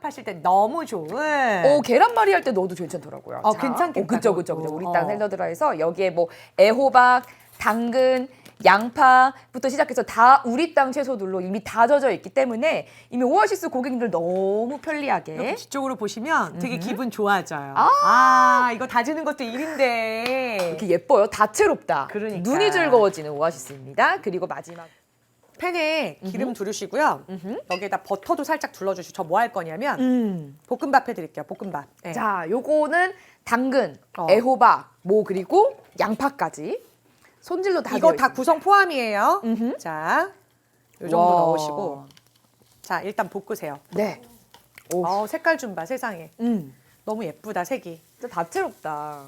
볶음밥 하실 때 너무 좋은. 어, 계란말이 할 때 넣어도 괜찮더라고요. 어, 괜찮겠다, 어, 그쵸, 그쵸, 그쵸. 그것도. 우리 땅 어. 샐러드라해서 여기에 뭐 애호박, 당근, 양파부터 시작해서 다 우리 땅 채소들로 이미 다 젖어 있기 때문에 이미 오아시스 고객님들 너무 편리하게 뒤쪽으로 보시면 되게 기분 좋아져요. 아, 이거 다지는 것도 일인데. 이렇게 예뻐요. 다채롭다. 그러니까. 눈이 즐거워지는 오아시스입니다. 그리고 마지막 팬에 기름 두르시고요. 여기에다 버터도 살짝 둘러주시고 저 뭐 할 거냐면 음. 볶음밥 해드릴게요. 볶음밥. 네. 자, 요거는 당근, 어. 애호박, 뭐 그리고 양파까지 손질로 다 이거 다 있습니다. 구성 포함이에요. 음흠. 자, 요 정도 와. 넣으시고. 자, 일단 볶으세요. 네. 오. 어, 색깔 좀 봐, 세상에. 음. 너무 예쁘다, 색이. 진짜 다채롭다.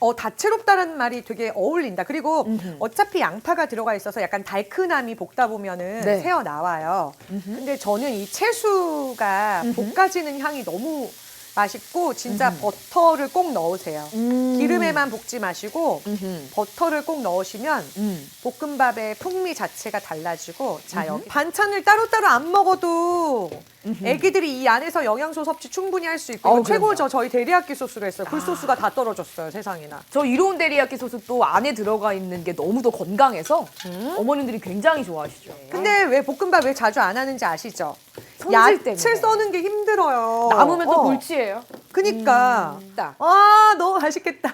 어, 다채롭다는 말이 되게 어울린다. 그리고 음흠. 어차피 양파가 들어가 있어서 약간 달큰함이 볶다 보면은 네. 새어 나와요. 근데 저는 이 채수가 볶아지는 향이 너무 맛있고 진짜 버터를 꼭 넣으세요. 음. 기름에만 볶지 마시고 음흠. 버터를 꼭 넣으시면 음. 볶음밥의 풍미 자체가 달라지고 자 여기 반찬을 따로따로 안 먹어도 애기들이 이 안에서 영양소 섭취 충분히 할 수 있고 어, 이거. 최고죠 저희 데리야끼 소스가 있어요 굴소스가 다 떨어졌어요 세상에나 저 이로운 데리야끼 소스 또 안에 들어가 있는 게 너무 더 건강해서 어머님들이 굉장히 좋아하시죠. 근데 왜 볶음밥 왜 자주 안 하는지 아시죠? 손질 야채 때문에. 써는 게 힘들어요 남으면 또 어. 골치예요. 그니까 딱. 아 너무 맛있겠다